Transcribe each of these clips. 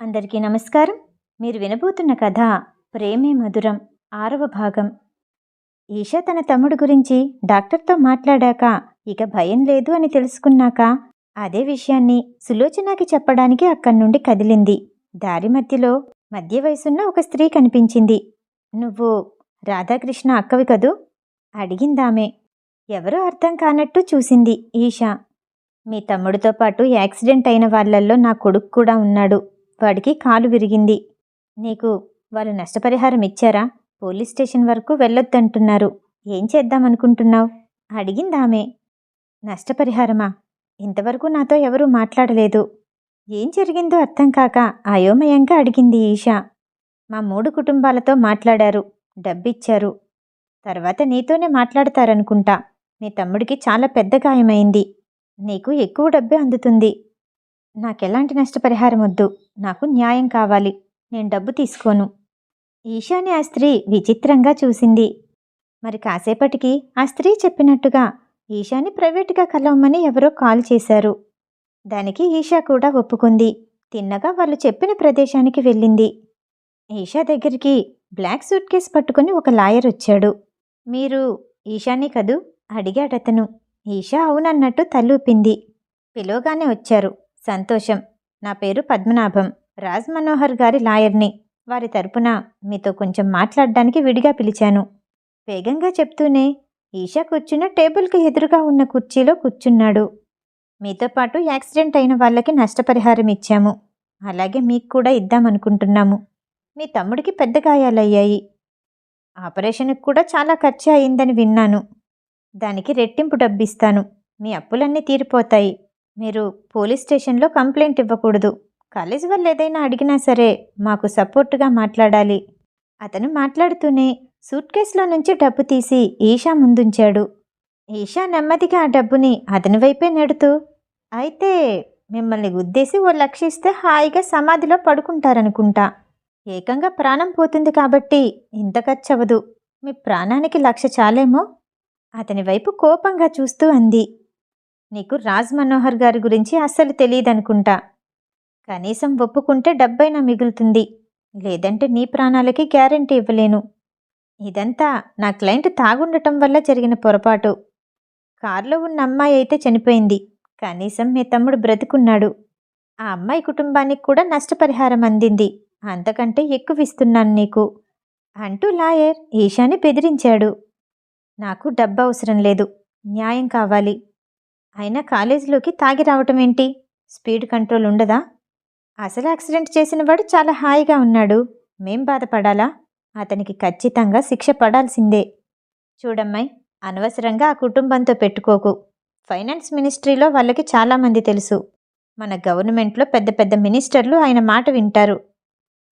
అందరికీ నమస్కారం. మీరు వినబోతున్న కథ ప్రేమే మధురం ఆరవ భాగం. ఈషా తన తమ్ముడు గురించి డాక్టర్తో మాట్లాడాక ఇక భయం లేదు అని తెలుసుకున్నాక అదే విషయాన్ని సులోచనకి చెప్పడానికి అక్కడి నుండి కదిలింది. దారి మధ్యలో మధ్య వయసున్న ఒక స్త్రీ కనిపించింది. నువ్వు రాధాకృష్ణ అక్కవి కదూ? అడిగిందామె. ఎవరో అర్థం కానట్టు చూసింది ఈషా. మీ తమ్ముడితో పాటు యాక్సిడెంట్ అయిన వాళ్ళల్లో నా కొడుకు కూడా ఉన్నాడు. వాడికి కాలు విరిగింది. నీకు వాళ్ళు నష్టపరిహారం ఇచ్చారా? పోలీస్ స్టేషన్ వరకు వెళ్ళొద్దంటున్నారు. ఏం చేద్దామనుకుంటున్నావు? అడిగిందామె. నష్టపరిహారమా? ఇంతవరకు నాతో ఎవరూ మాట్లాడలేదు. ఏం జరిగిందో అర్థం కాక అయోమయంగా అడిగింది ఈషా. మా మూడు కుటుంబాలతో మాట్లాడారు. డబ్బిచ్చారు. తర్వాత నీతోనే మాట్లాడతారనుకుంటా. మీ తమ్ముడికి చాలా పెద్ద గాయమైంది. నీకు ఎక్కువ డబ్బే అందుతుంది. నాకెలాంటి నష్టపరిహారం వద్దు. నాకు న్యాయం కావాలి. నేను డబ్బు తీసుకోను. ఈశాని ఆ స్త్రీ విచిత్రంగా చూసింది. మరి కాసేపటికి ఆ స్త్రీ చెప్పినట్టుగా ఈశాని ప్రైవేటుగా కలవమని ఎవరో కాల్ చేశారు. దానికి ఈషా కూడా ఒప్పుకుంది. తిన్నగా వాళ్ళు చెప్పిన ప్రదేశానికి వెళ్ళింది. ఈషా దగ్గరికి బ్లాక్ సూట్ కేస్ పట్టుకుని ఒక లాయర్ వచ్చాడు. మీరు ఈశాని కదూ? అడిగాడతను. ఈషా అవునన్నట్టు తల్లూపింది పిలువగానే వచ్చారు. సంతోషం. నా పేరు పద్మనాభం. రాజ్ మనోహర్ గారి లాయర్ని. వారి తరపున మీతో కొంచెం మాట్లాడడానికి విడిగా పిలిచాను. వేగంగా చెప్తూనే ఈషా కూర్చున్న టేబుల్కి ఎదురుగా ఉన్న కుర్చీలో కూర్చున్నాడు. మీతో పాటు యాక్సిడెంట్ అయిన వాళ్ళకి నష్టపరిహారం ఇచ్చాము. అలాగే మీకు కూడా ఇద్దామనుకుంటున్నాము. మీ తమ్ముడికి పెద్ద గాయాలయ్యాయి. ఆపరేషన్కి కూడా చాలా ఖర్చు అయిందని విన్నాను. దానికి రెట్టింపు డబ్బిస్తాను. మీ అప్పులన్నీ తీరిపోతాయి. మీరు పోలీస్ స్టేషన్లో కంప్లైంట్ ఇవ్వకూడదు. కాలేజ్ వాళ్ళు ఏదైనా అడిగినా సరే మాకు సపోర్టుగా మాట్లాడాలి. అతను మాట్లాడుతూనే సూట్ కేసులో నుంచి డబ్బు తీసి ఈషా ముందుంచాడు. ఈషా నెమ్మదిగా ఆ డబ్బుని అతని వైపే నెడుతూ అయితే మిమ్మల్ని గుద్దేసి ఓ లక్ష ఇస్తే హాయిగా సమాధిలో పడుకుంటారనుకుంటా. ఏకంగా ప్రాణం పోతుంది కాబట్టి ఇంత ఖర్చవదు మీ ప్రాణానికి లక్ష చాలేమో? అతని వైపు కోపంగా చూస్తూ అంది. నీకు రాజ్ మనోహర్ గారి గురించి అస్సలు తెలియదనుకుంటా కనీసం ఒప్పుకుంటే డబ్బైనా మిగులుతుంది. లేదంటే నీ ప్రాణాలకి గ్యారంటీ ఇవ్వలేను. ఇదంతా నా క్లయింట్ తాగుండటం వల్ల జరిగిన పొరపాటు. కారులో ఉన్న అమ్మాయి అయితే చనిపోయింది. కనీసం మీ తమ్ముడు బ్రతుకున్నాడు. ఆ అమ్మాయి కుటుంబానికి కూడా నష్టపరిహారం అందింది. అంతకంటే ఎక్కువ ఇస్తున్నాను నీకు. అంటూ లాయర్ ఈషాని బెదిరించాడు. నాకు డబ్బు అవసరం లేదు. న్యాయం కావాలి. అయినా కాలేజీలోకి తాగి రావటం ఏంటి? స్పీడ్ కంట్రోల్ ఉండదా? అసలు యాక్సిడెంట్ చేసిన వాడు చాలా హాయిగా ఉన్నాడు. మేం బాధపడాలా? అతనికి ఖచ్చితంగా శిక్ష పడాల్సిందే. చూడమ్మాయి అనవసరంగా ఆ కుటుంబంతో పెట్టుకోకు. ఫైనాన్స్ మినిస్ట్రీలో వాళ్ళకి చాలామంది తెలుసు. మన గవర్నమెంట్లో పెద్ద పెద్ద మినిస్టర్లు ఆయన మాట వింటారు.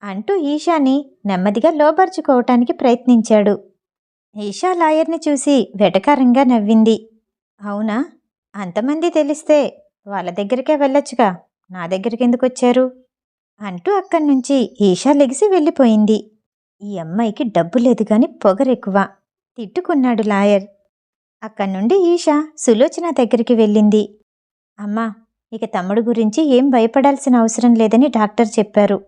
అంటూ ఈషాని నెమ్మదిగా లోపరుచుకోవటానికి ప్రయత్నించాడు. ఈషా లాయర్ని చూసి వెటకారంగా నవ్వింది. అవునా? అంతమంది తెలిస్తే వాళ్ళ దగ్గరికే వెళ్ళొచ్చుగా. నా దగ్గరికి ఎందుకు వచ్చారు? అంటూ అక్కడి నుంచి ఈషా లెగిసి వెళ్ళిపోయింది. ఈ అమ్మాయికి డబ్బు లేదు గాని పొగరెక్కువ. తిట్టుకున్నాడు లాయర్. అక్కడి నుండి ఈషా సులోచన దగ్గరికి వెళ్ళింది. అమ్మా ఇక తమ్ముడు గురించి ఏం భయపడాల్సిన అవసరం లేదని డాక్టర్ చెప్పారు.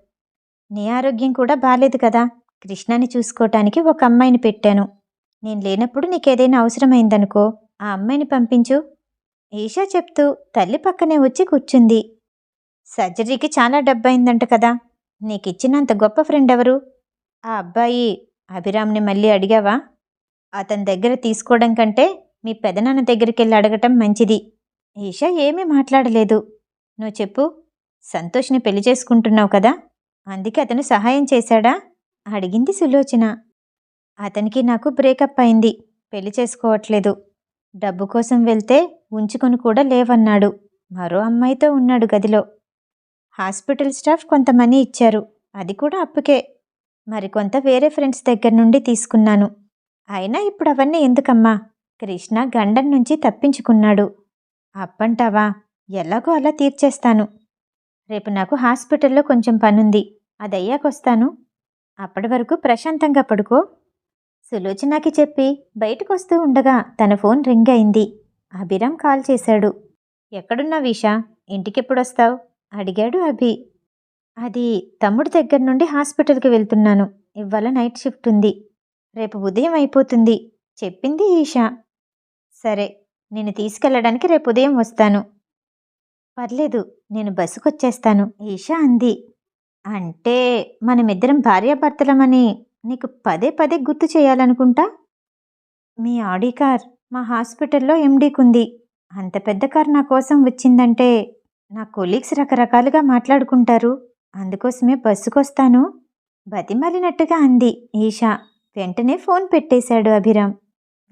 నీ ఆరోగ్యం కూడా బాలేదు కదా. కృష్ణని చూసుకోవటానికి ఒక అమ్మాయిని పెట్టాను. నేను లేనప్పుడు నీకేదైనా అవసరమైందనుకో ఆ అమ్మాయిని పంపించు. ఈషా చెప్తూ తల్లి పక్కనే వచ్చి కూర్చుంది. సర్జరీకి చాలా డబ్బైందంట కదా నీకిచ్చినంత గొప్ప ఫ్రెండ్ ఎవరు? ఆ అబ్బాయి అభిరామ్ని మళ్ళీ అడిగావా? అతని దగ్గర తీసుకోవడం కంటే మీ పెదనాన్న దగ్గరికి వెళ్ళి అడగటం మంచిది. ఈషా ఏమీ మాట్లాడలేదు. నువ్వు చెప్పు సంతోష్ని పెళ్ళి చేసుకుంటున్నావు కదా అందుకే అతను సహాయం చేశాడా? అడిగింది సులోచన. అతనికి నాకు బ్రేకప్ అయింది పెళ్ళి చేసుకోవట్లేదు. డబ్బు కోసం వెళ్తే ఉంచుకొని కూడా లేవన్నాడు. మరో అమ్మాయితో ఉన్నాడు గదిలో. హాస్పిటల్ స్టాఫ్ కొంత మనీ ఇచ్చారు. అది కూడా అప్పుకే. మరికొంత వేరే ఫ్రెండ్స్ దగ్గర నుండి తీసుకున్నాను. అయినా ఇప్పుడు అవన్నీ ఎందుకమ్మా? కృష్ణ గండం నుంచి తప్పించుకున్నాడు. అప్పంటావా? ఎలాగో అలా తీర్చేస్తాను. రేపు నాకు హాస్పిటల్లో కొంచెం పనుంది. అది అయ్యాకొస్తాను అప్పటి వరకు ప్రశాంతంగా పడుకో. సులోచనకి చెప్పి బయటకు వస్తూ ఉండగా తన ఫోన్ రింగ్ అయింది. అభిరామ్ కాల్ చేశాడు. ఎక్కడున్నా విషా ఇంటికెప్పుడొస్తావు? అడిగాడు అభి. అది తమ్ముడి దగ్గర నుండి హాస్పిటల్కి వెళ్తున్నాను. ఇవాళ నైట్ షిఫ్ట్ ఉంది. రేపు ఉదయం అయిపోతుంది. చెప్పింది ఈషా. సరే నేను తీసుకెళ్ళడానికి రేపు ఉదయం వస్తాను. పర్లేదు నేను బస్సుకొచ్చేస్తాను ఈషా అంది. అంటే మనమిద్దరం భార్యాభర్తలమని నీకు పదే పదే గుర్తు చేయాలనుకుంటా? మీ ఆడీ కార్ మా హాస్పిటల్లో ఎండీకుంది. అంత పెద్ద కార్ నా కోసం వచ్చిందంటే నా కొలీగ్స్ రకరకాలుగా మాట్లాడుకుంటారు. అందుకోసమే బస్సుకొస్తాను. బతిమాలినట్టుగా అంది ఈషా. వెంటనే ఫోన్ పెట్టేశాడు అభిరామ్.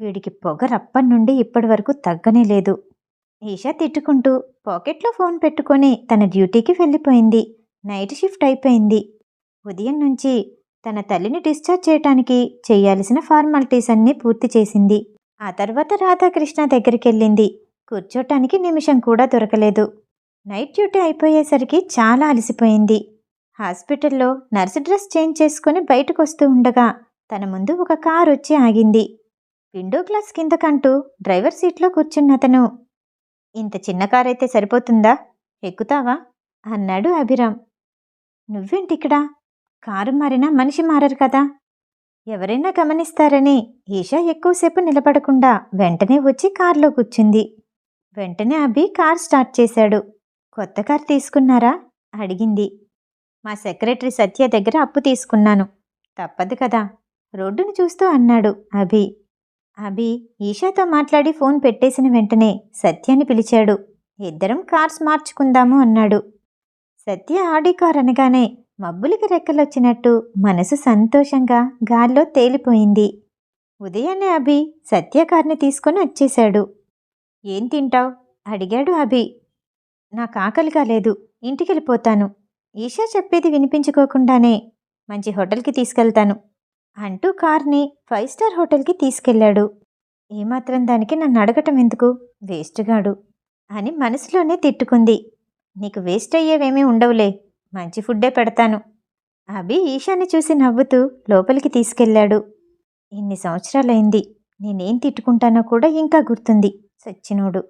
వీడికి పొగ రప్పటి నుండి ఇప్పటి వరకు తగ్గనే లేదు. ఈషా తిట్టుకుంటూ పాకెట్లో ఫోన్ పెట్టుకొని తన డ్యూటీకి వెళ్ళిపోయింది. నైట్ షిఫ్ట్ అయిపోయింది. ఉదయం నుంచి తన తల్లిని డిశ్చార్జ్ చేయటానికి చేయాల్సిన ఫార్మాలిటీస్ అన్నీ పూర్తి చేసింది. ఆ తర్వాత రాధాకృష్ణ దగ్గరికి వెళ్ళింది కూర్చోటానికి నిమిషం కూడా దొరకలేదు. నైట్ డ్యూటీ అయిపోయేసరికి చాలా అలసిపోయింది. హాస్పిటల్లో నర్సు డ్రెస్ చేంజ్ చేసుకుని బయటకు వస్తూ ఉండగా తన ముందు ఒక కారు వచ్చి ఆగింది. విండో గ్లాస్ కిందకంటూ డ్రైవర్ సీట్లో కూర్చున్న అతను ఇంత చిన్న కార్ అయితే సరిపోతుందా? ఎక్కుతావా? అన్నాడు అభిరామ్. నువ్వేంటిక్కడా? కారు మారినా మనిషి మారరు కదా. ఎవరైనా గమనిస్తారని ఈషా ఎక్కువసేపు నిలబడకుండా వెంటనే వచ్చి కారులో కూర్చుంది. వెంటనే అభి కార్ స్టార్ట్ చేశాడు. కొత్త కార్ తీసుకున్నారా? అడిగింది. మా సెక్రటరీ సత్య దగ్గర అప్పు తీసుకున్నాను. తప్పదు కదా. రోడ్డును చూస్తూ అన్నాడు అభి. అభి ఈషాతో మాట్లాడి ఫోన్ పెట్టేసిన వెంటనే సత్యాన్ని పిలిచాడు. ఇద్దరం కార్స్ మార్చుకుందాము అన్నాడు. సత్య ఆడి కార్ అనగానే మబ్బులకి రెక్కలొచ్చినట్టు మనసు సంతోషంగా గాల్లో తేలిపోయింది. ఉదయాన్నే అభి సత్య కార్ని తీసుకొని వచ్చేశాడు. ఏం తింటావు? అడిగాడు అభి. నాకు ఆకలిగా లేదు ఇంటికెళ్ళిపోతాను. ఈషా చెప్పేది వినిపించుకోకుండానే మంచి హోటల్కి తీసుకెళ్తాను అంటూ కార్ని ఫైవ్ స్టార్ హోటల్కి తీసుకెళ్ళాడు. ఏమాత్రం దానికి నన్ను అడగటం ఎందుకు? వేస్ట్గాడు అని మనసులోనే తిట్టుకుంది. నీకు వేస్ట్ అయ్యేవేమీ ఉండవులే మంచి ఫుడ్డే పెడతాను. అభి ఈషాని చూసి నవ్వుతూ లోపలికి తీసుకెళ్ళాడు. ఇన్ని సంవత్సరాలైంది నేనేం తిట్టుకుంటానో కూడా ఇంకా గుర్తుంది సచ్చినోడు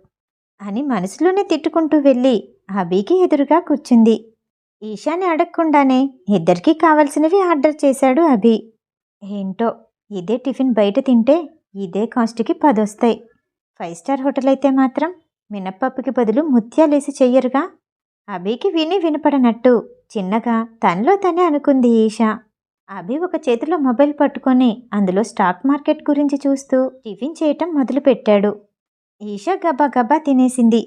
అని మనసులోనే తిట్టుకుంటూ వెళ్ళి అభికి ఎదురుగా కూర్చుంది. ఈషాని అడగకుండానే ఇద్దరికీ కావలసినవి ఆర్డర్ చేశాడు అభి. ఏంటో ఇదే టిఫిన్ బయట తింటే ఇదే కాస్ట్కి పదొస్తాయి. ఫైవ్ స్టార్ హోటల్ అయితే మాత్రం మినప్పప్పుకి బదులు ముత్యాలేసి చెయ్యరుగా. అభికి విని వినపడనట్టు చిన్నగా తనలో తనే అనుకుంది ఈషా. అభి ఒక చేతిలో మొబైల్ పట్టుకొని అందులో స్టాక్ మార్కెట్ గురించి చూస్తూ టిఫిన్ చేయటం మొదలుపెట్టాడు. ఈషా గబా గబా తినేసింది.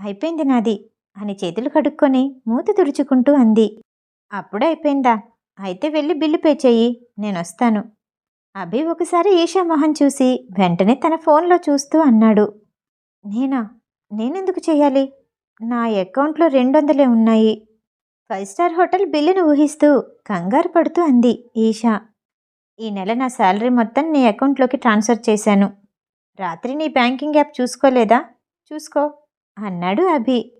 అయిపోయింది నాది అని చేతులు కడుక్కొని మూత తుడుచుకుంటూ అంది. అప్పుడే అయిపోయిందా? అయితే వెళ్ళి బిల్లు పే చెయ్యి. నేనొస్తాను అభి ఒకసారి ఈషా మొహం చూసి వెంటనే తన ఫోన్లో చూస్తూ అన్నాడు. నేనా? నేనెందుకు చేయాలి? నా అకౌంట్లో రెండు వందలే ఉన్నాయి. ఫైవ్ స్టార్ హోటల్ బిల్లును ఊహిస్తూ కంగారు పడుతూ అంది ఈషా. ఈ నెల నా శాలరీ మొత్తం నీ అకౌంట్లోకి ట్రాన్స్ఫర్ చేశాను. రాత్రి నీ బ్యాంకింగ్ యాప్ చూసుకోలేదా? చూసుకో అన్నాడు అభి.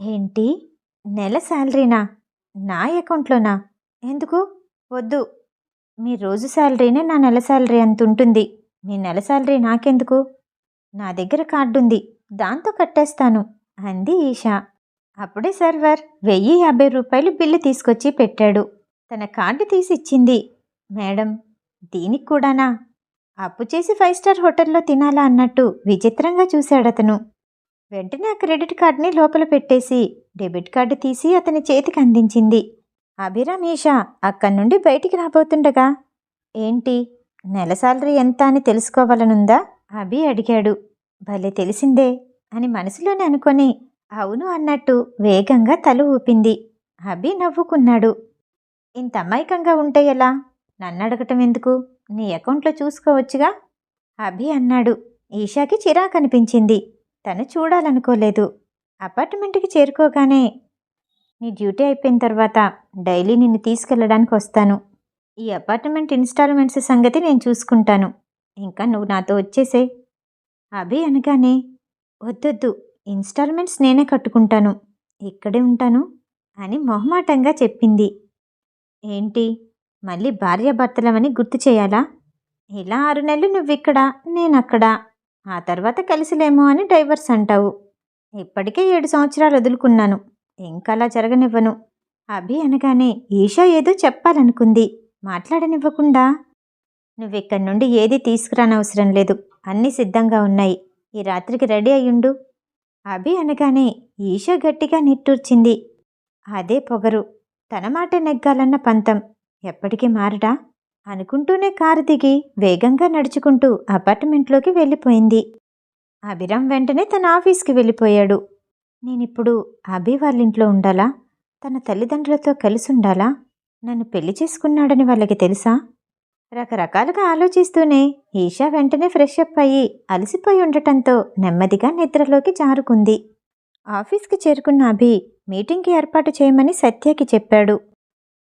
ఏంటి? నెల శాలరీనా నా అకౌంట్లోనా? ఎందుకు? వద్దు. మీ రోజు శాలరీనే నా నెల శాలరీ అంత ఉంటుంది మీ నెల శాలరీ నాకెందుకు? నా దగ్గర కార్డు ఉంది దాంతో కట్టేస్తాను. అంది ఈషా. అప్పుడే సర్వర్ వెయ్యి యాభై రూపాయలు బిల్లు తీసుకొచ్చి పెట్టాడు. తన కార్డు తీసి ఇచ్చింది మేడం దీనికి కూడానా? అప్పు చేసి ఫైవ్ స్టార్ హోటల్లో తినాలా అన్నట్టు విచిత్రంగా చూశాడతను. వెంటనే ఆ క్రెడిట్ కార్డుని లోపల పెట్టేసి డెబిట్ కార్డు తీసి అతని చేతికి అందించింది. అభిరామ్ ఈషా అక్కడి నుండి బయటికి రాబోతుండగా ఏంటి? నెల సాలరీ ఎంత అని తెలుసుకోవాలనుందా? అభి అడిగాడు. భలే తెలిసిందే. అని మనసులోనే అనుకొని అవును అన్నట్టు వేగంగా తల ఊపింది. అభి నవ్వుకున్నాడు. ఇంత అమాయకంగా ఉంటే ఎలా? నన్ను అడగటం ఎందుకు? నీ అకౌంట్లో చూసుకోవచ్చుగా? అభి అన్నాడు. ఈషాకి చిరాకనిపించింది తను చూడాలనుకోలేదు. అపార్ట్మెంట్కి చేరుకోగానే నీ డ్యూటీ అయిపోయిన తర్వాత డైలీ నిన్ను తీసుకెళ్ళడానికి వస్తాను. ఈ అపార్ట్మెంట్ ఇన్స్టాల్మెంట్స్ సంగతి నేను చూసుకుంటాను. ఇంకా నువ్వు నాతో వచ్చేసే అభి అనగానే వద్దొద్దు. ఇన్స్టాల్మెంట్స్ నేనే కట్టుకుంటాను. ఇక్కడే ఉంటాను అని మొహమాటంగా చెప్పింది. ఏంటి? మళ్ళీ భార్యాభర్తలమని గుర్తు చేయాలా? ఇలా ఆరు నెలలు నువ్విక్కడ నేనక్కడ? ఆ తర్వాత కలిసిలేమో అని డైవర్స్ అంటావు. ఇప్పటికే ఏడు సంవత్సరాలు వదులుకున్నాను. ఇంకా అలా జరగనివ్వను. అభి అనగానే ఈషా ఏదో చెప్పాలనుకుంది. మాట్లాడనివ్వకుండా. నువ్విక్కడి నుండి ఏది తీసుకురానవసరం లేదు. అన్నీ సిద్ధంగా ఉన్నాయి. ఈ రాత్రికి రెడీ అయ్యుండు. అభి అనగానే ఈషా గట్టిగా నిట్టూర్చింది. అదే పొగరు తన మాట నెగ్గాలన్న పంతం. ఎప్పటికీ మారడా? అనుకుంటూనే కారు దిగి వేగంగా నడుచుకుంటూ అపార్ట్మెంట్లోకి వెళ్ళిపోయింది. అభిరామ్ వెంటనే తన ఆఫీస్కి వెళ్ళిపోయాడు. నేనిప్పుడు అభి వాళ్ళింట్లో ఉండాలా? తన తల్లిదండ్రులతో కలిసి ఉండాలా నన్ను పెళ్ళి చేసుకున్నాడని వాళ్ళకి తెలుసా? రకరకాలుగా ఆలోచిస్తూనే ఈషా వెంటనే ఫ్రెష్ అప్ అయ్యి అలసిపోయి ఉండటంతో నెమ్మదిగా నిద్రలోకి జారుకుంది. ఆఫీస్కి చేరుకున్న అభి మీటింగ్కి ఏర్పాటు చేయమని సత్యకి చెప్పాడు.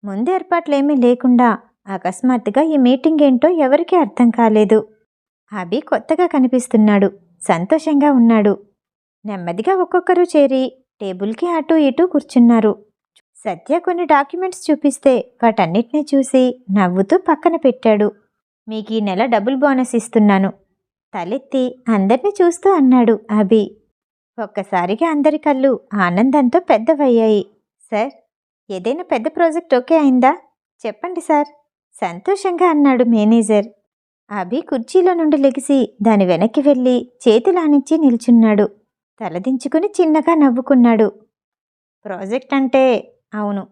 ముందు ఏర్పాట్లేమీ లేకుండా అకస్మాత్తుగా ఈ మీటింగ్ ఏంటో ఎవరికీ అర్థం కాలేదు. అభి కొత్తగా కనిపిస్తున్నాడు. సంతోషంగా ఉన్నాడు. నెమ్మదిగా ఒక్కొక్కరు చేరి టేబుల్కి అటూ ఇటూ కూర్చున్నారు. సత్య కొన్ని డాక్యుమెంట్స్ చూపిస్తే వాటన్నిటినీ చూసి నవ్వుతూ పక్కన పెట్టాడు. మీకు ఈ నెల డబుల్ బోనస్ ఇస్తున్నాను తలెత్తి అందరినీ చూస్తూ అన్నాడు అభి. ఒక్కసారిగా అందరి కళ్ళు ఆనందంతో పెద్దవయ్యాయి. సార్ ఏదైనా పెద్ద ప్రాజెక్ట్ ఓకే అయిందా? చెప్పండి సార్ సంతోషంగా అన్నాడు మేనేజర్. అభి కుర్చీలో నుండి లెగిసి దాని వెనక్కి వెళ్ళి చేతులానించి నిల్చున్నాడు. తలదించుకుని చిన్నగా నవ్వుకున్నాడు. ప్రాజెక్ట్ అంటే అవును.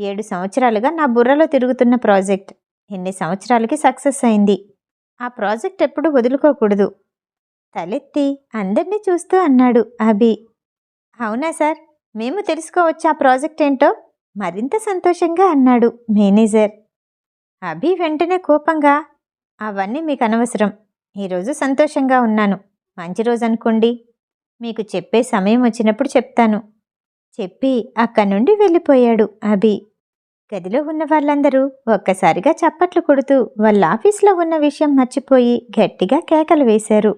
ఏడు సంవత్సరాలుగా నా బుర్రలో తిరుగుతున్న ప్రాజెక్ట్. ఎన్ని సంవత్సరాలకి సక్సెస్ అయింది. ఆ ప్రాజెక్ట్ ఎప్పుడు వదులుకోకూడదు. తలెత్తి అందరినీ చూస్తూ అన్నాడు అభి. అవునా సార్? మేము తెలుసుకోవచ్చు ఆ ప్రాజెక్ట్ ఏంటో? మరింత సంతోషంగా అన్నాడు మేనేజర్. అభి వెంటనే కోపంగా అవన్నీ మీకు అనవసరం. ఈరోజు సంతోషంగా ఉన్నాను. మంచి రోజు అనుకోండి. మీకు చెప్పే సమయం వచ్చినప్పుడు చెప్తాను. చెప్పి అక్కడి నుండి వెళ్ళిపోయాడు అభి. గదిలో ఉన్న వాళ్ళందరూ ఒక్కసారిగా చప్పట్లు కొడుతూ వాళ్ళ ఆఫీస్లో ఉన్న విషయం మర్చిపోయి గట్టిగా కేకలు వేశారు.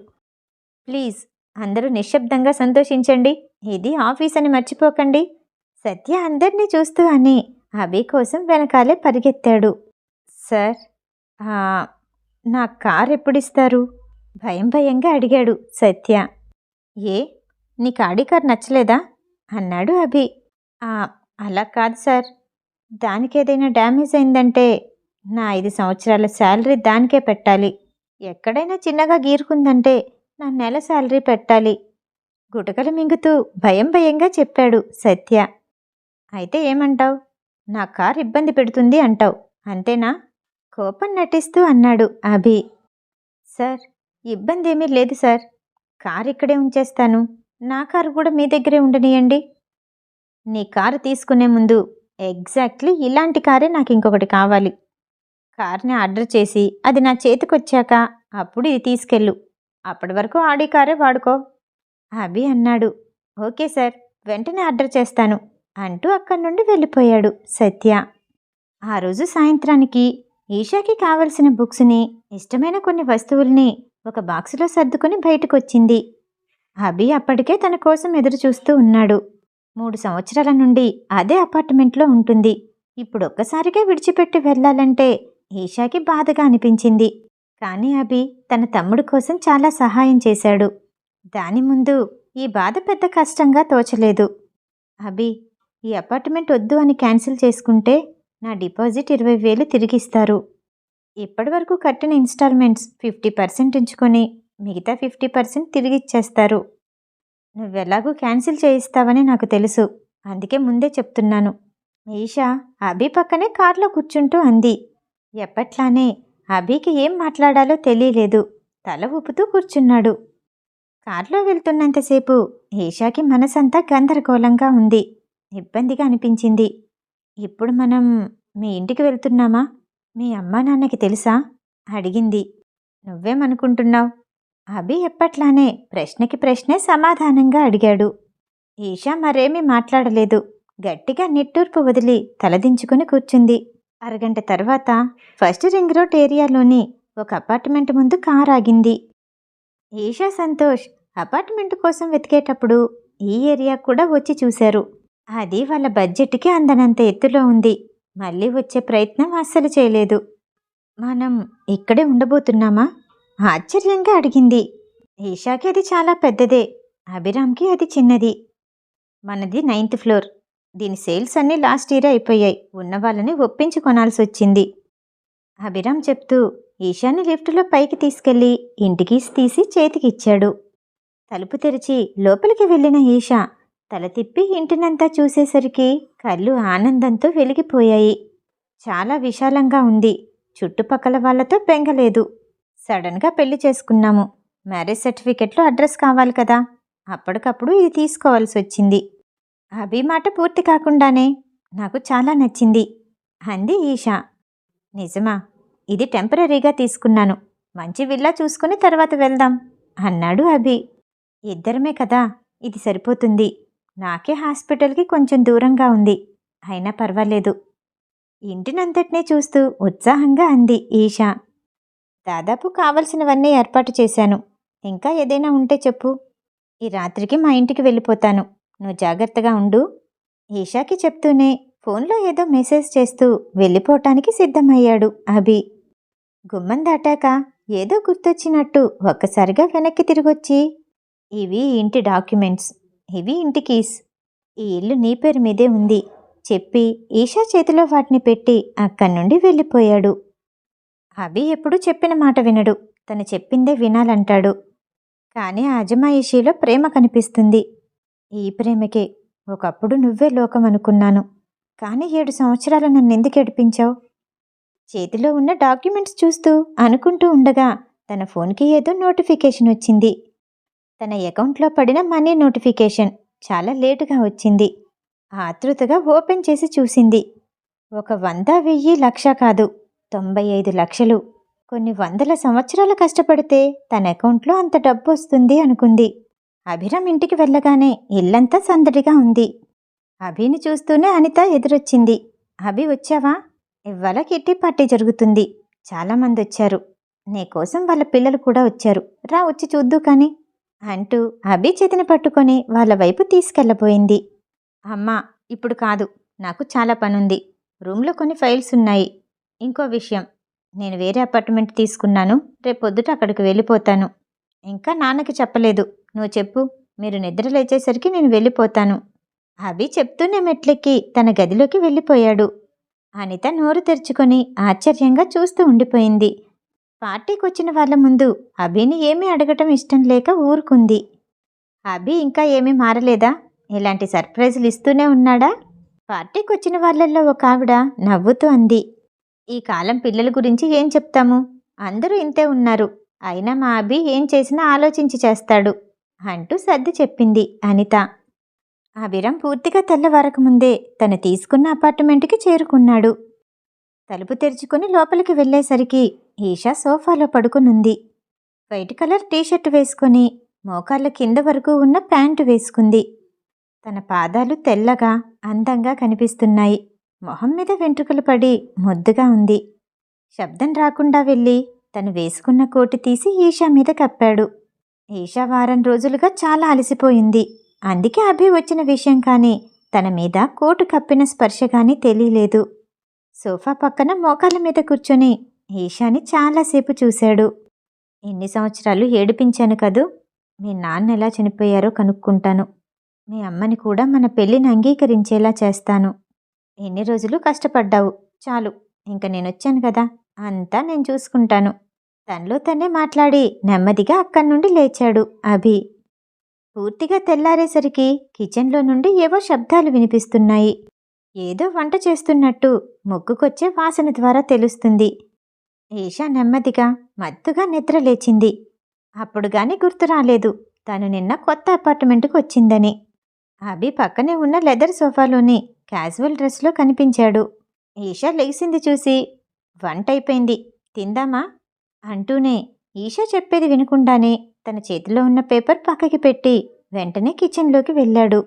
ప్లీజ్ అందరూ నిశ్శబ్దంగా సంతోషించండి. ఇది ఆఫీస్ అని మర్చిపోకండి. సత్య అందరినీ చూస్తూ అని అభి కోసం వెనకాలే పరిగెత్తాడు. సార్ నా కార్ ఎప్పుడిస్తారు? భయం భయంగా అడిగాడు సత్య. ఏ నీ ఆడి కార్ నచ్చలేదా? అన్నాడు అభి. అలా కాదు సార్. దానికి ఏదైనా డ్యామేజ్ అయిందంటే నా ఐదు సంవత్సరాల శాలరీ దానికే పెట్టాలి. ఎక్కడైనా చిన్నగా గీరుకుందంటే నా నెల శాలరీ పెట్టాలి. గుటకలు మింగుతూ భయం భయంగా చెప్పాడు సత్య. అయితే ఏమంటావు? నా కార్ ఇబ్బంది పెడుతుంది అంటావు. అంతేనా? కోపం నటిస్తూ అన్నాడు అభి. సార్ ఇబ్బంది ఏమీ లేదు సార్. కార్ ఇక్కడే ఉంచేస్తాను. నా కారు కూడా మీ దగ్గరే ఉండనియండి. నీ కారు తీసుకునే ముందు ఎగ్జాక్ట్లీ ఇలాంటి కారే నాకు ఇంకొకటి కావాలి. కార్ని ఆర్డర్ చేసి అది నా చేతికొచ్చాక అప్పుడు ఇది తీసుకెళ్ళు. అప్పటి వరకు ఆడి కారే వాడుకో. అభి అన్నాడు. ఓకే సార్ వెంటనే ఆర్డర్ చేస్తాను అంటూ అక్కడి నుండి వెళ్ళిపోయాడు సత్య. ఆ రోజు సాయంత్రానికి ఈషాకి కావలసిన బుక్స్ని ఇష్టమైన కొన్ని వస్తువుల్ని ఒక బాక్సులో సర్దుకొని బయటకొచ్చింది. అభి అప్పటికే తన కోసం ఎదురు చూస్తూ ఉన్నాడు. మూడు సంవత్సరాల నుండి అదే అపార్ట్మెంట్లో ఉంటుంది. ఇప్పుడు ఒక్కసారిగా విడిచిపెట్టి వెళ్ళాలంటే ఈషాకి బాధగా అనిపించింది. కానీ అభి తన తమ్ముడు కోసం చాలా సహాయం చేశాడు. దాని ముందు ఈ బాధ పెద్ద కష్టంగా తోచలేదు. అభి ఈ అపార్ట్మెంట్ వద్దు అని క్యాన్సిల్ చేసుకుంటే నా డిపాజిట్ ఇరవై వేలు తిరిగిస్తారు. ఇప్పటివరకు కట్టిన ఇన్స్టాల్మెంట్స్ ఫిఫ్టీ పర్సెంట్ ఉంచుకొని మిగతా ఫిఫ్టీ పర్సెంట్ తిరిగి ఇచ్చేస్తారు. నువ్వెలాగూ క్యాన్సిల్ చేయిస్తావని నాకు తెలుసు. అందుకే ముందే చెప్తున్నాను. ఈషా అభి పక్కనే కార్లో కూర్చుంటూ అంది. ఎప్పట్లానే అభికి ఏం మాట్లాడాలో తెలియలేదు. తల ఊపుతూ కూర్చున్నాడు. కార్లో వెళ్తున్నంతసేపు ఈషాకి మనసంతా గందరగోళంగా ఉంది. ఇబ్బందిగా అనిపించింది. ఇప్పుడు మనం మీ ఇంటికి వెళ్తున్నామా? మీ అమ్మా నాన్నకి తెలుసా? అడిగింది. నువ్వేమనుకుంటున్నావు? అభి ఎప్పట్లానే ప్రశ్నకి ప్రశ్నే సమాధానంగా అడిగాడు. ఈషా మరేమీ మాట్లాడలేదు. గట్టిగా నిట్టూర్పు వదిలి తలదించుకుని కూర్చుంది. అరగంట తర్వాత ఫస్ట్ రింగ్ రోడ్ ఏరియాలోని ఒక అపార్ట్మెంట్ ముందు కార్ ఆగింది. ఈషా సంతోష్ అపార్ట్మెంట్ కోసం వెతికేటప్పుడు ఈ ఏరియా కూడా వచ్చి చూశారు. అది వాళ్ళ బడ్జెట్కి అందనంత ఎత్తులో ఉంది. మళ్ళీ వచ్చే ప్రయత్నం అస్సలు చేయలేదు. మనం ఇక్కడే ఉండబోతున్నామా? ఆశ్చర్యంగా అడిగింది. ఈషాకి అది చాలా పెద్దదే. అభిరామ్కి అది చిన్నది. మనది నైన్త్ ఫ్లోర్. దీని సేల్స్ అన్నీ లాస్ట్ ఇయర్ అయిపోయాయి. ఉన్న వాళ్ళని ఒప్పించి కొనాల్సి వచ్చింది అభిరామ్ చెప్తూ ఈశాని లిఫ్టులో పైకి తీసుకెళ్ళి ఇంటికి తీసి చేతికిచ్చాడు. తలుపు తెరిచి లోపలికి వెళ్ళిన ఈషా తల తిప్పి ఇంటినంతా చూసేసరికి కళ్ళు ఆనందంతో వెలిగిపోయాయి. చాలా విశాలంగా ఉంది. చుట్టుపక్కల వాళ్ళతో బెంగలేదు. సడన్గా పెళ్ళి చేసుకున్నాము. మ్యారేజ్ సర్టిఫికెట్లో అడ్రస్ కావాలి కదా. అప్పటికప్పుడు ఇది తీసుకోవాల్సి వచ్చింది. అభి మాట పూర్తి కాకుండానే నాకు చాలా నచ్చింది. అంది ఈషా. నిజమా? ఇది టెంపరీగా తీసుకున్నాను. మంచి విల్లా చూసుకుని తర్వాత వెళ్దాం అన్నాడు అభి. ఇద్దరమే కదా ఇది సరిపోతుంది. నాకే హాస్పిటల్కి కొంచెం దూరంగా ఉంది. అయినా పర్వాలేదు. ఇంటినంతటినీ చూస్తూ ఉత్సాహంగా అంది ఈషా. దాదాపు కావలసినవన్నీ ఏర్పాటు చేశాను. ఇంకా ఏదైనా ఉంటే చెప్పు. ఈ రాత్రికి మా ఇంటికి వెళ్ళిపోతాను. నువ్వు జాగ్రత్తగా ఉండు. ఈషాకి చెప్తూనే ఫోన్లో ఏదో మెసేజ్ చేస్తూ వెళ్ళిపోవటానికి సిద్ధమయ్యాడు అభి. గుమ్మం దాటాక ఏదో గుర్తొచ్చినట్టు ఒక్కసారిగా వెనక్కి తిరిగొచ్చి ఇవి ఇంటి డాక్యుమెంట్స్. ఇవి ఇంటి కీస్. ఈ ఇల్లు నీ పేరు మీదే ఉంది. చెప్పి ఈషా చేతిలో వాటిని పెట్టి అక్కడి నుండి వెళ్ళిపోయాడు. అభి ఎప్పుడూ చెప్పిన మాట వినడు. తను చెప్పిందే వినాలంటాడు. కానీ ఆ అజమాయిషీలో ప్రేమ కనిపిస్తుంది. ఈ ప్రేమకే ఒకప్పుడు నువ్వే లోకం అనుకున్నాను. కానీ ఏడు సంవత్సరాలు నన్ను ఎందుకు ఏడిపించావు? చేతిలో ఉన్న డాక్యుమెంట్స్ చూస్తూ అనుకుంటూ ఉండగా తన ఫోన్కి ఏదో నోటిఫికేషన్ వచ్చింది. తన అకౌంట్లో పడిన మనీ నోటిఫికేషన్ చాలా లేటుగా వచ్చింది. ఆతృతగా ఓపెన్ చేసి చూసింది. ఒక వంద వెయ్యి లక్ష కాదు. తొంభై ఐదు లక్షలు. కొన్ని వందల సంవత్సరాలు కష్టపడితే తన అకౌంట్లో అంత డబ్బు వస్తుంది అనుకుంది. అభిరామ్ ఇంటికి వెళ్ళగానే ఇల్లంతా సందడిగా ఉంది. అభిని చూస్తూనే అనిత ఎదురొచ్చింది. అభి వచ్చావా? ఇవాళ కిట్టి పార్టీ జరుగుతుంది. చాలామంది వచ్చారు. నీ కోసం వాళ్ళ పిల్లలు కూడా వచ్చారు. రా వచ్చి చూద్దు కానీ అంటూ అభి చేతిని పట్టుకొని వాళ్ళ వైపు తీసుకెళ్ళబోయింది. అమ్మా ఇప్పుడు కాదు. నాకు చాలా పనుంది. రూమ్లో కొన్ని ఫైల్స్ ఉన్నాయి. ఇంకో విషయం. నేను వేరే అపార్ట్మెంట్ తీసుకున్నాను. రేపు పొద్దుట అక్కడికి వెళ్ళిపోతాను. ఇంకా నాన్నకి చెప్పలేదు. నువ్వు చెప్పు. మీరు నిద్ర లేచేసరికి నేను వెళ్ళిపోతాను. అభి చెప్తూనే మెట్లెక్కి తన గదిలోకి వెళ్ళిపోయాడు. అనిత నోరు తెరుచుకొని ఆశ్చర్యంగా చూస్తూ ఉండిపోయింది. పార్టీకి వచ్చిన వాళ్ళ ముందు అభిని ఏమీ అడగటం ఇష్టం లేక ఊరుకుంది. అభి ఇంకా ఏమీ మారలేదా? ఇలాంటి సర్ప్రైజులు ఇస్తూనే ఉన్నాడా? పార్టీకి వచ్చిన వాళ్ళల్లో ఒక ఆవిడ నవ్వుతూ అంది. ఈ కాలం పిల్లల గురించి ఏం చెప్తాము? అందరూ ఇంతే ఉన్నారు. అయినా మా అభి ఏం చేసినా ఆలోచించి చేస్తాడు. అంటూ సర్ది చెప్పింది అనిత. అభిరం పూర్తిగా తెల్లవారకముందే తను తీసుకున్న అపార్ట్మెంట్కి చేరుకున్నాడు. తలుపు తెరుచుకుని లోపలికి వెళ్ళేసరికి ఈషా సోఫాలో పడుకునుంది. వైట్ కలర్ టీషర్ట్ వేసుకొని మోకాళ్ళ కింద వరకు ఉన్న ప్యాంటు వేసుకుంది. తన పాదాలు తెల్లగా అందంగా కనిపిస్తున్నాయి. మొహం మీద వెంట్రుకలు పడి ముద్దుగా ఉంది. శబ్దం రాకుండా వెళ్ళి తను వేసుకున్న కోటు తీసి ఈషా మీద కప్పాడు. ఈషా వారం రోజులుగా చాలా అలసిపోయింది. అందుకే అభి వచ్చిన విషయం కానీ తన మీద కోటు కప్పిన స్పర్శ కానీ తెలియలేదు. సోఫా పక్కన మోకాళ్ళ మీద కూర్చొని ఈషాని చాలాసేపు చూశాడు. ఎన్ని సంవత్సరాలు ఏడిపించాను కదూ? మీ నాన్న ఎలా చనిపోయారో కనుక్కుంటాను. మీ అమ్మని కూడా మన పెళ్ళిని అంగీకరించేలా చేస్తాను. ఎన్ని రోజులు కష్టపడ్డావు? చాలు ఇంక నేనొచ్చాను కదా అంతా నేను చూసుకుంటాను. తనలో తనే మాట్లాడి నెమ్మదిగా అక్కడి నుండి లేచాడు అభి. పూర్తిగా తెల్లారేసరికి కిచెన్లో నుండి ఏవో శబ్దాలు వినిపిస్తున్నాయి. ఏదో వంట చేస్తున్నట్టు ముగ్గుకొచ్చే వాసన ద్వారా తెలుస్తుంది. ఈషా నెమ్మదిగా మత్తుగా నిద్ర లేచింది. అప్పుడు గాని గుర్తు రాలేదు తను నిన్న కొత్త అపార్ట్మెంట్కి వచ్చిందని అభి పక్కనే ఉన్న లెదర్ సోఫాలోని క్యాజువల్ డ్రెస్లో కనిపించాడు. ఈషా లెగిసింది చూసి వంట అయిపోయింది తిందామా? అంటూనే ఈషా చెప్పేది వినకుండానే తన చేతిలో ఉన్న పేపర్ పక్కకి పెట్టి వెంటనే కిచెన్లోకి వెళ్ళాడు.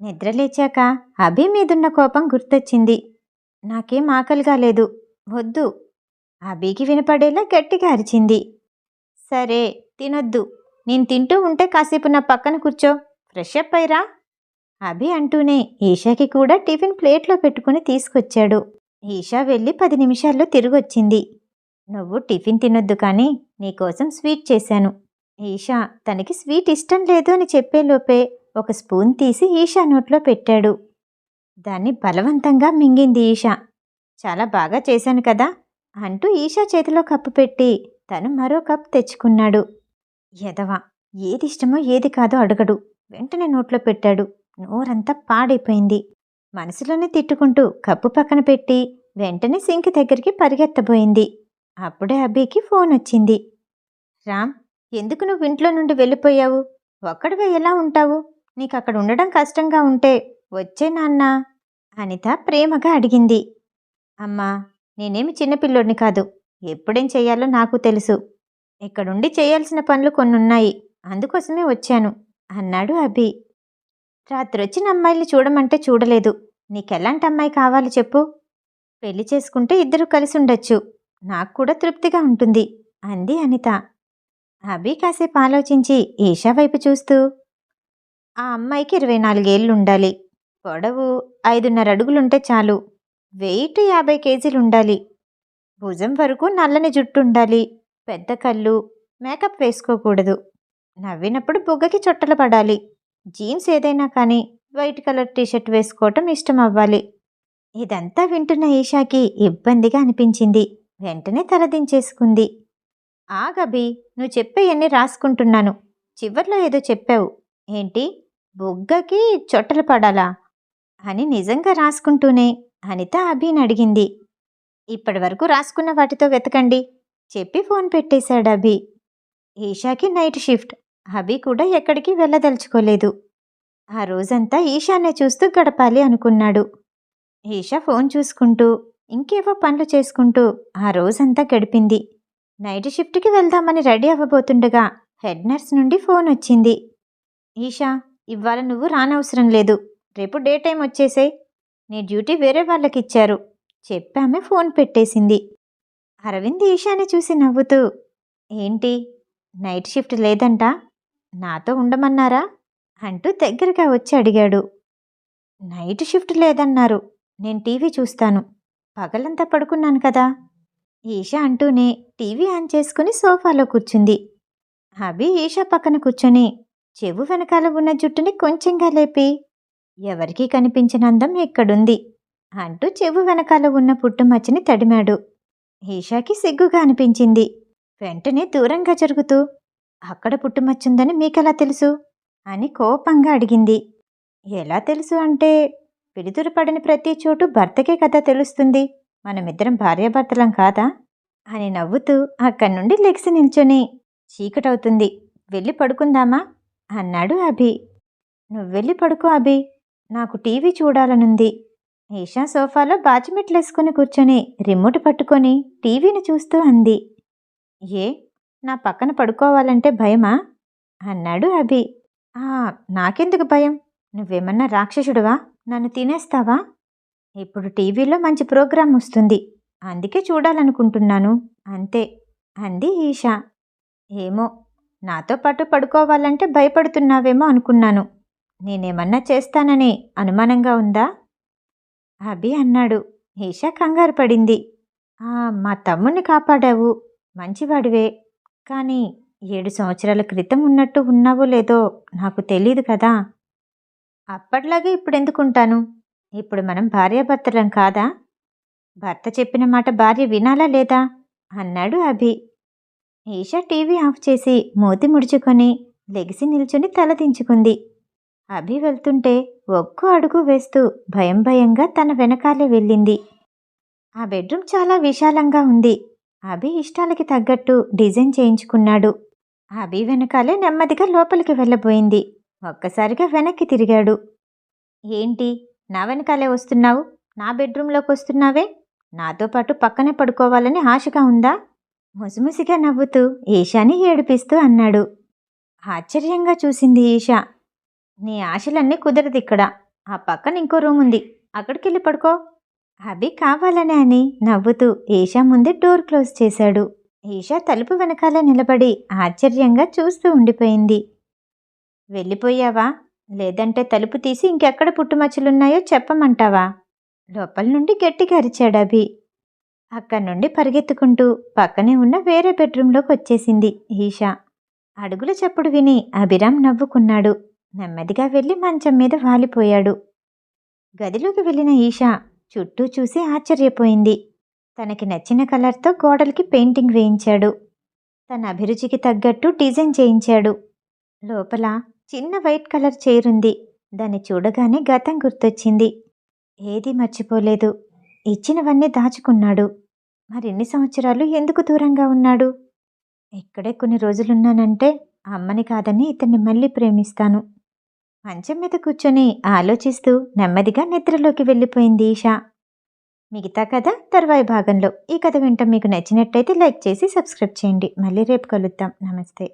నిద్ర లేచాక అభి మీదున్న కోపం గుర్తొచ్చింది. నాకేం ఆకలిగా లేదు వద్దు. అభికి వినపడేలా గట్టిగా అరిచింది. సరే తినొద్దు. నేను తింటూ ఉంటే కాసేపు నా పక్కన కూర్చో. ఫ్రెష్ అప్ అయిరా అభి అంటూనే ఈషాకి కూడా టిఫిన్ ప్లేట్లో పెట్టుకుని తీసుకొచ్చాడు. ఈషా వెళ్ళి పది నిమిషాల్లో తిరిగొచ్చింది. నువ్వు టిఫిన్ తినొద్దు కానీ నీకోసం స్వీట్ చేశాను. ఈషా తనకి స్వీట్ ఇష్టం లేదు అని చెప్పేలోపే ఒక స్పూన్ తీసి ఈషా నోట్లో పెట్టాడు. దాన్ని బలవంతంగా మింగింది ఈషా. చాలా బాగా చేశాను కదా అంటూ ఈషా చేతిలో కప్పు పెట్టి తను మరో కప్ తెచ్చుకున్నాడు. యదవ ఏది ఇష్టమో ఏది కాదో అడగడు వెంటనే నోట్లో పెట్టాడు. నోరంతా పాడైపోయింది. మనసులోనే తిట్టుకుంటూ కప్పు పక్కన పెట్టి వెంటనే సింక్ దగ్గరికి పరిగెత్తబోయింది. అప్పుడే అబ్బీకి ఫోన్ వచ్చింది. రామ్ ఎందుకు నువ్వు ఇంట్లో నుండి వెళ్ళిపోయావు? ఒక్కడివే ఎలా ఉంటావు? నీకు అక్కడ ఉండడం కష్టంగా ఉంటే వచ్చే నాన్న? అనిత ప్రేమగా అడిగింది. అమ్మా నేనేమి చిన్నపిల్లోడిని కాదు. ఎప్పుడేం చేయాలో నాకు తెలుసు. ఇక్కడుండి చేయాల్సిన పనులు కొన్నున్నాయి. అందుకోసమే వచ్చాను అన్నాడు అభి. రాత్రి వచ్చిన అమ్మాయిల్ని చూడమంటే చూడలేదు. నీకెలాంటి అమ్మాయి కావాలి చెప్పు. పెళ్ళి చేసుకుంటే ఇద్దరు కలిసి ఉండొచ్చు నాకు కూడా తృప్తిగా ఉంటుంది. అంది అనిత. అభి కాసేపు ఆలోచించి ఈషా వైపు చూస్తూ ఆ అమ్మాయికి ఇరవై నాలుగేళ్ళు ఉండాలి పొడవు ఐదున్నర అడుగులుంటే చాలు. వెయిట్ యాభై కేజీలు ఉండాలి భుజం వరకు నల్లని జుట్టు ఉండాలి పెద్ద కళ్ళు మేకప్ వేసుకోకూడదు. నవ్వినప్పుడు బుగ్గకి చుట్టలు పడాలి. జీన్స్ ఏదైనా కానీ వైట్ కలర్ టీషర్ట్ వేసుకోవటం ఇష్టం అవ్వాలి ఇదంతా వింటున్న ఈషాకి ఇబ్బందిగా అనిపించింది. వెంటనే తలదించేసుకుంది ఆగబి నువ్వు చెప్పేయన్నీ రాసుకుంటున్నాను. చివర్లో ఏదో చెప్పావు. ఏంటి? బుగ్గకి చొట్టలు పడాలా? అని నిజంగా రాసుకుంటూనే అనిత అభిని అడిగింది. ఇప్పటి వరకు రాసుకున్న వాటితో వెతకండి. చెప్పి ఫోన్ పెట్టేశాడు అభి. ఈషాకి నైట్ షిఫ్ట్. అభి కూడా ఎక్కడికి వెళ్ళదలుచుకోలేదు. ఆ రోజంతా ఈషానే చూస్తూ గడపాలి అనుకున్నాడు. ఈషా ఫోన్ చూసుకుంటూ ఇంకేవో పనులు చేసుకుంటూ ఆ రోజంతా గడిపింది. నైట్ షిఫ్ట్కి వెళ్దామని రెడీ అవ్వబోతుండగా హెడ్ నర్స్ నుండి ఫోన్ వచ్చింది. ఈషా ఇవాళ నువ్వు రానవసరం లేదు. రేపు డే టైం వచ్చేసే నీ డ్యూటీ వేరే వాళ్ళకి ఇచ్చారు చెప్పామే ఫోన్ పెట్టేసింది. అరవింద్ ఈషాని చూసి నవ్వుతూ ఏంటి? నైట్ షిఫ్ట్ లేదంట? నాతో ఉండమన్నారా? అంటూ దగ్గరగా వచ్చి అడిగాడు. నైట్ షిఫ్ట్ లేదన్నారు. నేను టీవీ చూస్తాను. పగలంతా పడుకున్నాను కదా. ఈషా అంటూనే టీవీ ఆన్ చేసుకుని సోఫాలో కూర్చుంది. అభి ఈషా పక్కన కూర్చొని చెవు వెనకాల ఉన్న జుట్టుని కొంచెంగా లేపి ఎవరికీ కనిపించిన అందం ఎక్కడుంది? అంటూ చెవు వెనకాల ఉన్న పుట్టుమచ్చని తడిమాడు. ఈషాకి సిగ్గుగా అనిపించింది. వెంటనే దూరంగా జరుగుతూ అక్కడ పుట్టుమచ్చుందని మీకెలా తెలుసు? అని కోపంగా అడిగింది. ఎలా తెలుసు అంటే పిలుతురు పడిన ప్రతి చోటు భర్తకే కదా తెలుస్తుంది. మనమిద్దరం భార్యాభర్తలం కాదా? అని నవ్వుతూ అక్కడి నుండి లెగ్సి నిల్చొని చీకటవుతుంది. వెళ్ళి పడుకుందామా? అన్నాడు అభి. నువ్వు వెళ్ళి పడుకో అభి. నాకు టీవీ చూడాలనుంది. ఈషా సోఫాలో బాచిమెట్లేసుకుని కూర్చొని రిమోట్ పట్టుకొని టీవీని చూస్తూ అంది. ఏ? నా పక్కన పడుకోవాలంటే భయమా? అన్నాడు అభి. ఆ నాకెందుకు భయం? నువ్వేమన్నా రాక్షసుడువా? నన్ను తినేస్తావా? ఇప్పుడు టీవీలో మంచి ప్రోగ్రాం వస్తుంది. అందుకే చూడాలనుకుంటున్నాను. అంతే అంది ఈషా. ఏమో నాతో పాటు పడుకోవాలంటే భయపడుతున్నావేమో అనుకున్నాను. నేనేమన్నా చేస్తానని అనుమానంగా ఉందా? అభి అన్నాడు. ఈషా కంగారు పడింది. మా తమ్ముణ్ణి కాపాడావు. మంచివాడివే. కానీ ఏడు సంవత్సరాల క్రితం ఉన్నట్టు ఉన్నావో లేదో నాకు తెలీదు కదా. అప్పట్లాగే ఇప్పుడు ఎందుకుంటాను ఇప్పుడు మనం భార్యాభర్తలం కాదా? భర్త చెప్పిన మాట భార్య వినాలా లేదా? అన్నాడు అభి. ఈషా టీవీ ఆఫ్ చేసి మూతి ముడుచుకొని లెగిసి నిల్చుని తలదించుకుంది అభి వెళ్తుంటే ఒక్కో అడుగు వేస్తూ భయం భయంగా తన వెనకాలే వెళ్ళింది. ఆ బెడ్రూమ్ చాలా విశాలంగా ఉంది. అభి ఇష్టాలకి తగ్గట్టు డిజైన్ చేయించుకున్నాడు. అభి వెనకాలే నెమ్మదిగా లోపలికి వెళ్ళబోయింది. ఒక్కసారిగా వెనక్కి తిరిగాడు. ఏంటి? నా వెనకాలే వస్తున్నావు? నా బెడ్రూమ్లోకి వస్తున్నావే? నాతో పాటు పక్కనే పడుకోవాలని ఆశగా ఉందా? ముసిముసిగా నవ్వుతూ ఈషాని ఏడిపిస్తూ అన్నాడు. ఆశ్చర్యంగా చూసింది ఈషా నీ ఆశలన్నీ కుదరదు ఇక్కడ. ఆ పక్కన ఇంకో రూమ్ ఉంది అక్కడికెళ్ళి పడుకో. అభి కావాలనే అని నవ్వుతూ ఈషా ముందే డోర్ క్లోజ్ చేశాడు. ఈషా తలుపు వెనకాల నిలబడి ఆశ్చర్యంగా చూస్తూ ఉండిపోయింది. వెళ్ళిపోయావా? లేదంటే తలుపు తీసి ఇంకెక్కడ పుట్టుమచ్చలున్నాయో చెప్పమంటావా? లోపల నుండి గట్టిగా అరిచాడు అభి. అక్కడి నుండి పరిగెత్తుకుంటూ పక్కనే ఉన్న వేరే బెడ్రూంలోకి వచ్చేసింది ఈషా అడుగుల చప్పుడు విని అభిరామ్ నవ్వుకున్నాడు. నెమ్మదిగా వెళ్ళి మంచం మీద వాలిపోయాడు. గదిలోకి వెళ్ళిన ఈషా చుట్టూ చూసి ఆశ్చర్యపోయింది. తనకి నచ్చిన కలర్తో గోడలకి పెయింటింగ్ వేయించాడు. తన అభిరుచికి తగ్గట్టు డిజైన్ చేయించాడు. లోపల చిన్న వైట్ కలర్ చైర్ ఉంది. దాన్ని చూడగానే గతం గుర్తొచ్చింది. ఏదీ మర్చిపోలేదు. ఇచ్చినవన్నీ దాచుకున్నాడు. మరిన్ని సంవత్సరాలు ఎందుకు దూరంగా ఉన్నాడు? ఇక్కడే కొన్ని రోజులున్నానంటే అమ్మని కాదని ఇతన్ని మళ్ళీ ప్రేమిస్తాను. మంచం మీద కూర్చొని ఆలోచిస్తూ నెమ్మదిగా నిద్రలోకి వెళ్ళిపోయింది ఈషా. మిగతా కథ తర్వాయి భాగంలో. ఈ కథ వింటాం మీకు నచ్చినట్టయితే లైక్ చేసి సబ్స్క్రైబ్ చేయండి. మళ్ళీ రేపు కలుద్దాం. నమస్తే.